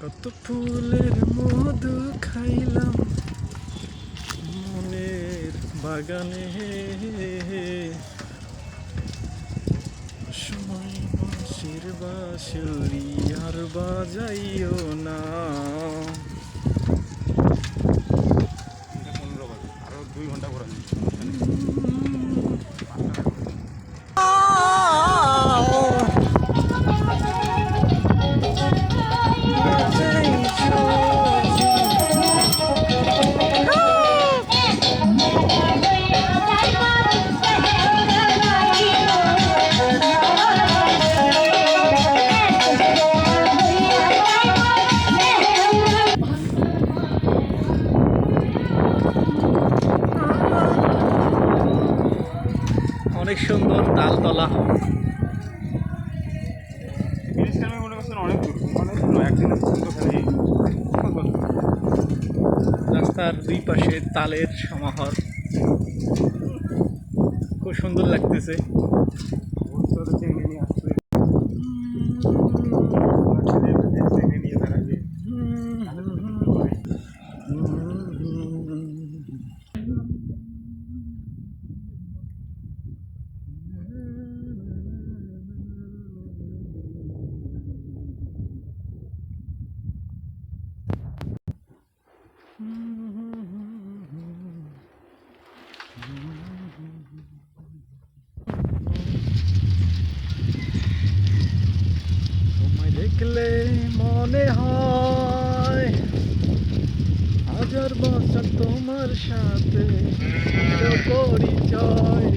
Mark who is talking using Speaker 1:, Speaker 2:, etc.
Speaker 1: কত ফুলের মধু খাইলাম। মনের বাগানে। সময় বাঁশির বাঁশুরি আর বাজাইও না। একদিন সুন্দর তালতলা। রাস্তার দুই পাশে তালের সমাহার। খুব সুন্দর লাগতেছে। তোমায় দেখলে মনে হয় হাজার বছর তোমার সাথে পরিচয়।